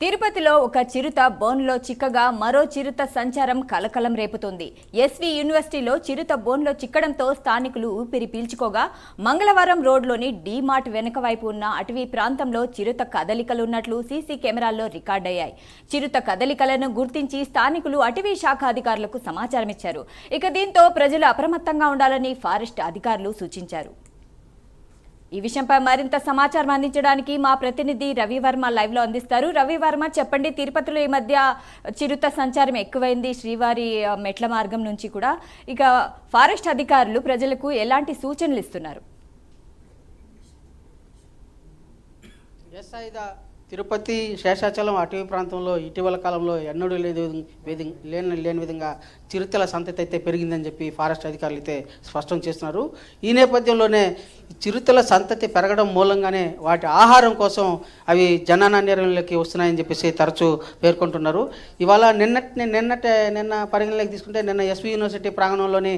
తిరుపతిలో ఒక చిరుత బోన్లో చిక్కగా మరో చిరుత సంచారం కలకలం రేపుతోంది. ఎస్వి యూనివర్సిటీలో చిరుత బోన్లో చిక్కడంతో స్థానికులు ఊపిరి పీల్చుకోగా మంగళవారం రోడ్లోని డీమార్ట్ వెనుక వైపు ఉన్న అటవీ ప్రాంతంలో చిరుత కదలికలున్నట్లు సీసీ కెమెరాల్లో రికార్డయ్యాయి. చిరుత కదలికలను గుర్తించి స్థానికులు అటవీ శాఖ అధికారులకు సమాచారం ఇచ్చారు ఇక దీంతో ప్రజలు అప్రమత్తంగా ఉండాలని ఫారెస్ట్ అధికారులు సూచించారు. ఈ విషయంపై మరింత సమాచారం అందించడానికి మా ప్రతినిధి రవివర్మ లైవ్లో అందిస్తారు. రవివర్మ చెప్పండి తిరుపతిలో ఈ మధ్య చిరుత సంచారం ఎక్కువైంది శ్రీవారి మెట్ల మార్గం నుంచి కూడా. ఇక ఫారెస్ట్ అధికారులు ప్రజలకు ఎలాంటి సూచనలు ఇస్తున్నారు? తిరుపతి శేషాచలం అటవీ ప్రాంతంలో ఇటీవల కాలంలో ఎన్నడూ లేని విధంగా లేని లేని విధంగా చిరుతల సంతతి అయితే పెరిగిందని చెప్పి ఫారెస్ట్ అధికారులు అయితే స్పష్టం చేస్తున్నారు. ఈ నేపథ్యంలోనే చిరుతల సంతతి పెరగడం మూలంగానే వాటి ఆహారం కోసం అవి జననాన్యంలోకి వస్తున్నాయని చెప్పేసి తరచూ పేర్కొంటున్నారు. ఇవాళ నిన్నటి నిన్నటే నిన్న పరిగణలోకి తీసుకుంటే నిన్న ఎస్వి యూనివర్సిటీ ప్రాంగణంలోని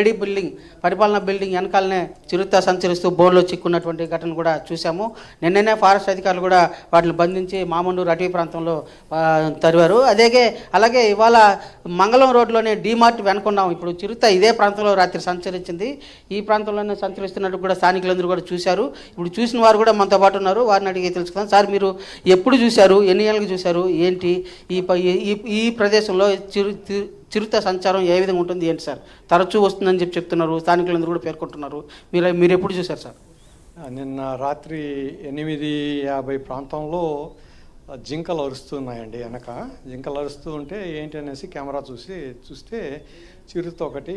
ఏడీ బిల్డింగ్ పరిపాలనా బిల్డింగ్ వెనకాలనే చిరుత సంచరిస్తూ బోన్లో చిక్కున్నటువంటి ఘటన కూడా చూసాము నిన్ననే ఫారెస్ట్ అధికారులు కూడా వాటిని బంధించి మామూలు అటవీ ప్రాంతంలో తరివారు. అదేగే అలాగే ఇవాళ మంగళం రోడ్లోనే డీమార్ట్ వెనుకున్నాం. ఇప్పుడు చిరుత ఇదే ప్రాంతంలో రాత్రి సంచరించింది. ఈ ప్రాంతంలోనే సంచరిస్తున్నట్టు కూడా స్థానికులందరూ కూడా చూశారు. ఇప్పుడు చూసిన వారు కూడా మనతో పాటు ఉన్నారు. వారిని అడిగి తెలుసుకుందాం. సార్ మీరు ఎప్పుడు చూశారు? ఎన్ని ఏళ్ళకి చూశారు? ఏంటి? ఈ ప- ఈ- ఈ ప్రదేశంలో చిరు చిరుత సంచారం ఏ విధంగా ఉంటుంది? ఏంటి సార్? తరచూ వస్తుందని చెప్పి చెప్తున్నారు. స్థానికులందరూ కూడా పేర్కొంటున్నారు. మీరు మీరు ఎప్పుడు చూశారు సార్? నిన్న రాత్రి ఎనిమిది యాభై ప్రాంతంలో జింకలు అరుస్తున్నాయండి వెనక. జింకలు అరుస్తూ ఉంటే ఏంటి అనేసి కెమెరా చూసి చూస్తే చిరుత ఒకటి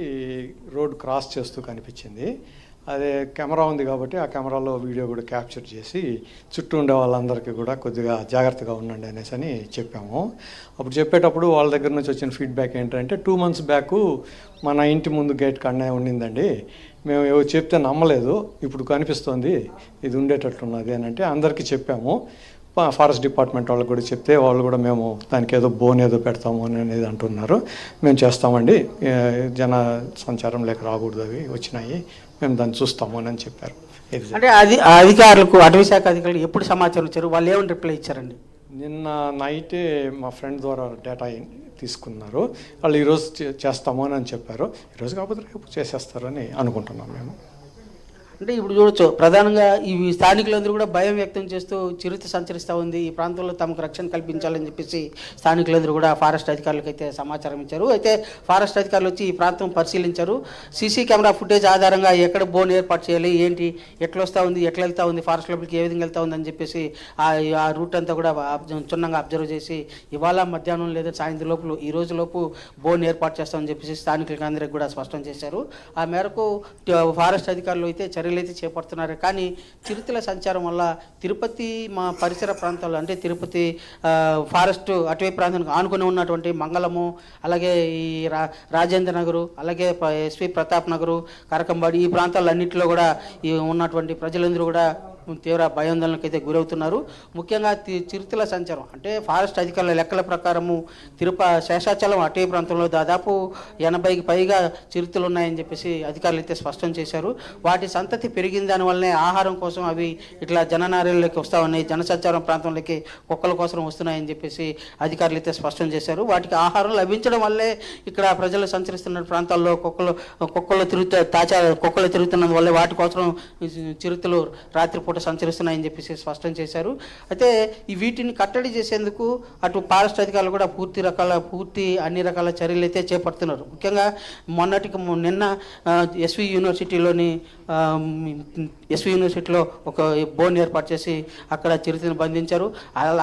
రోడ్ క్రాస్ చేస్తూ కనిపించింది. అదే కెమెరా ఉంది కాబట్టి ఆ కెమెరాలో వీడియో కూడా క్యాప్చర్ చేసి చుట్టూ ఉండే వాళ్ళందరికీ కూడా కొద్దిగా జాగ్రత్తగా ఉండండి అనేసి అని చెప్పాము. అప్పుడు చెప్పేటప్పుడు వాళ్ళ దగ్గర నుంచి వచ్చిన ఫీడ్బ్యాక్ ఏంటంటే టూ మంత్స్ బ్యాక్ మన ఇంటి ముందు గేట్ కన్నా ఉండిందండి. మేము ఏవో చెప్తే నమ్మలేదు. ఇప్పుడు కనిపిస్తోంది. ఇది ఉండేటట్లున్నది అని అంటే అందరికీ చెప్పాము. ఫారెస్ట్ డిపార్ట్మెంట్ వాళ్ళకి కూడా చెప్తే వాళ్ళు కూడా మేము దానికి ఏదో బోన్ ఏదో పెడతాము అని అనేది అంటున్నారు. మేము చేస్తామండి. జన సంచారం లేక రాకూడదు అవి వచ్చినాయి. మేము దాన్ని చూస్తాము అని చెప్పారు. అంటే అది అధికారులకు అటవీ శాఖ అధికారులు ఎప్పుడు సమాచారం ఇచ్చారు? వాళ్ళు ఏమని రిప్లై ఇచ్చారండి? నిన్న నైటే మా ఫ్రెండ్ ద్వారా డేటా తీసుకున్నారు. వాళ్ళు ఈరోజు చే- చేస్తాము అని చెప్పారు. ఈరోజు కాకపోతే రేపు చేసేస్తారని అనుకుంటున్నాం మేము. అంటే ఇప్పుడు చూడొచ్చు ప్రధానంగా ఈ స్థానికులందరూ కూడా భయం వ్యక్తం చేస్తూ చిరుత సంచరిస్తూ ఉంది. ఈ ప్రాంతంలో తమకు రక్షణ కల్పించాలని చెప్పేసి స్థానికులందరూ కూడా ఫారెస్ట్ అధికారులకు అయితే సమాచారం ఇచ్చారు. అయితే ఫారెస్ట్ అధికారులు వచ్చి ఈ ప్రాంతం పరిశీలించారు. సీసీ కెమెరా ఫుటేజ్ ఆధారంగా ఎక్కడ బోన్ ఏర్పాటు చేయాలి ఏంటి ఎట్లా వస్తూ ఉంది ఎట్లా వెళ్తా ఉంది ఫారెస్ట్ లోపలికి ఏ విధంగా వెళ్తా ఉంది అని చెప్పేసి ఆ ఆ రూట్ అంతా కూడా అబ్జ- క్షుణ్ణంగా అబ్జర్వ్ చేసి ఇవాళ మధ్యాహ్నం లేదా సాయంత్రం లోపు ఈ రోజు లోపు బోన్ ఏర్పాటు చేస్తామని చెప్పేసి స్థానికులకు అందరికి కూడా స్పష్టం చేశారు. ఆ మేరకు ఫారెస్ట్ అధికారులు అయితే చర్యలు అయితే చేపడుతున్నారు. కానీ చిరుతల సంచారం వల్ల తిరుపతి మా పరిసర ప్రాంతాల్లో అంటే తిరుపతి ఫారెస్ట్ అటవీ ప్రాంతానికి ఆనుకుని ఉన్నటువంటి మంగళము అలాగే ఈ రా రాజేంద్ర నగరు అలాగే ఎస్వి ప్రతాప్ నగరు కరకంబాడి ఈ ప్రాంతాలన్నింటిలో కూడా ఈ ఉన్నటువంటి ప్రజలందరూ కూడా తీవ్ర భయాందోళనకు అయితే గురవుతున్నారు. ముఖ్యంగా చిరుతల సంచారం అంటే ఫారెస్ట్ అధికారుల లెక్కల ప్రకారము తిరుప శేషాచలం అటవీ ప్రాంతంలో దాదాపు ఎనభైకి పైగా చిరుతలు ఉన్నాయని చెప్పేసి అధికారులు అయితే స్పష్టం చేశారు. వాటి సంతతి పెరిగిన దానివల్లనే ఆహారం కోసం అవి ఇట్లా జననార్యంలోకి వస్తూ ఉన్నాయి జనసంచారం ప్రాంతంలోకి కుక్కల కోసం వస్తున్నాయని చెప్పేసి అధికారులు అయితే స్పష్టం చేశారు. వాటికి ఆహారం లభించడం వల్లే ఇక్కడ ప్రజలు సంచరిస్తున్న ప్రాంతాల్లో కుక్కలు కుక్కలు తిరుగుతూ తాచా కుక్కలు తిరుగుతున్నందు వల్ల వాటి కోసం చిరుతలు రాత్రిపూట సంచరిస్తున్నాయని చెప్పేసి స్పష్టం చేశారు. అయితే ఈ వీటిని కట్టడి చేసేందుకు అటు ఫారెస్ట్ అధికారులు కూడా పూర్తి రకాల పూర్తి అన్ని రకాల చర్యలు అయితే చేపడుతున్నారు. ముఖ్యంగా మొన్నటికి నిన్న ఎస్వి యూనివర్సిటీలోని ఎస్వి యూనివర్సిటీలో ఒక బోన్ ఏర్పాటు చేసి అక్కడ చిరుతను బంధించారు.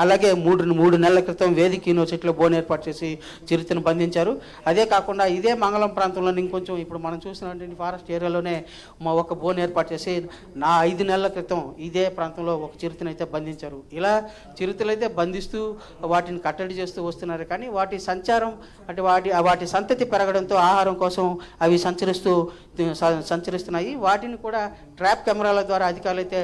అలాగే మూడు మూడు నెలల క్రితం వేదిక యూనివర్సిటీలో బోన్ ఏర్పాటు చేసి చిరుతను బంధించారు. అదే కాకుండా ఇదే మంగళం ప్రాంతంలో ఇంకొంచెం ఇప్పుడు మనం చూసినటువంటి ఫారెస్ట్ ఏరియాలోనే మా ఒక బోన్ ఏర్పాటు చేసి నా ఐదు నెలల క్రితం ఇదే ప్రాంతంలో ఒక చిరుతను అయితే బంధించారు. ఇలా చిరుతలు అయితే బంధిస్తూ వాటిని కట్టడి చేస్తూ వస్తున్నారు. కానీ వాటి సంచారం అంటే వాటి వాటి సంతతి పెరగడంతో ఆహారం కోసం అవి సంచరిస్తూ సంచరిస్తున్నాయి. వాటిని కూడా ట్రాప్ కెమెరాల ద్వారా అధికారులు అయితే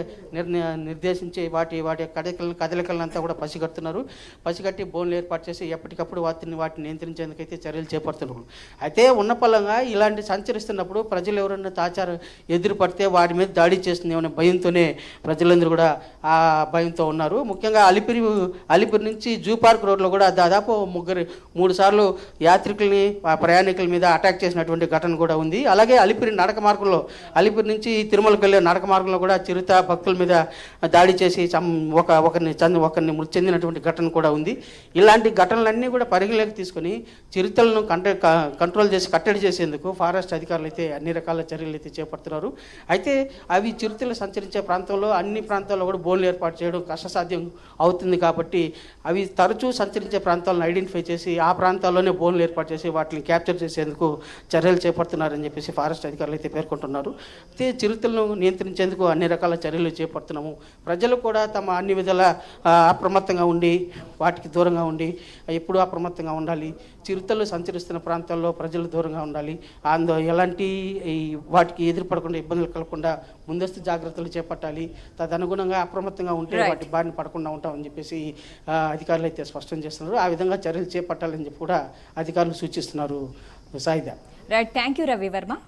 నిర్దేశించి వాటి వాటి కదలికలను కదలికలంతా కూడా పసిగడుతున్నారు పసిగట్టి బోన్లు ఏర్పాటు చేసి ఎప్పటికప్పుడు వాటిని వాటిని నియంత్రించేందుకైతే చర్యలు చేపడుతున్నారు. అయితే ఉన్న పలంగా ఇలాంటి సంచరిస్తున్నప్పుడు ప్రజలు ఎవరైనా తాచారు ఎదురుపడితే వాటి మీద దాడి చేస్తుంది ఏమైనా భయంతోనే ప్రజలందరూ కూడా ఆ భయంతో ఉన్నారు. ముఖ్యంగా అలిపిరి అలిపిరి నుంచి జూ పార్క్ రోడ్లో కూడా దాదాపు ముగ్గురు మూడు సార్లు యాత్రికుల్ని ప్రయాణికుల మీద అటాక్ చేసినటువంటి ఘటన కూడా ఉంది. అలాగే అలిపిరి నడక మార్గంలో అలిపిరి నుంచి తిరుమలకు వెళ్ళే నడక మార్గంలో కూడా చిరుత భక్తుల మీద దాడి చేసి చం- ఒక ఒకరిని చంది ఒకరిని మృతి చెందినటువంటి ఘటన కూడా ఉంది. ఇలాంటి ఘటనలన్నీ కూడా పరిగణలోకి తీసుకొని చిరుతలను కంట కంట్రోల్ చేసి కట్టడి చేసేందుకు ఫారెస్ట్ అధికారులు అయితే అన్ని రకాల చర్యలు అయితే చేపడుతున్నారు. అయితే అవి చిరుతలు సంచరించే ప్రాంతంలో అన్ని ప్రాంతాల్లో కూడా బోన్లు ఏర్పాటు చేయడం కష్టసాధ్యం అవుతుంది కాబట్టి అవి తరచూ సంచరించే ప్రాంతాలను ఐడెంటిఫై చేసి ఆ ప్రాంతాల్లోనే బోన్లు ఏర్పాటు చేసి వాటిని క్యాప్చర్ చేసేందుకు చర్యలు చేపడుతున్నారని చెప్పేసి ఫారెస్ట్ అధికారులు అయితే పేర్కొంటున్నారు. అయితే చిరుతలను నియంత్రించేందుకు అన్ని రకాల చర్యలు చేపడుతున్నాము. ప్రజలు కూడా తమ అన్ని విధాల అప్రమత్తంగా ఉండి వాటికి దూరంగా ఉండి ఎప్పుడూ అప్రమత్తంగా ఉండాలి. చిరుతలు సంచరిస్తున్న ప్రాంతాల్లో ప్రజలు దూరంగా ఉండాలి. అందు ఎలాంటి ఈ వాటికి ఎదురుపడకుండా ఇబ్బందులు కలగకుండా ముందస్తు జాగ్రత్తలు చేపట్టాలి. తదనుగుణంగా అప్రమత్తంగా ఉంటే. వాటి బారిన పడకుండా ఉంటామని చెప్పేసి అధికారులు అయితే స్పష్టం చేస్తున్నారు. ఆ విధంగా చర్యలు చేపట్టాలని చెప్పి కూడా అధికారులు సూచిస్తున్నారు. Saida. Right thank you Ravi Varma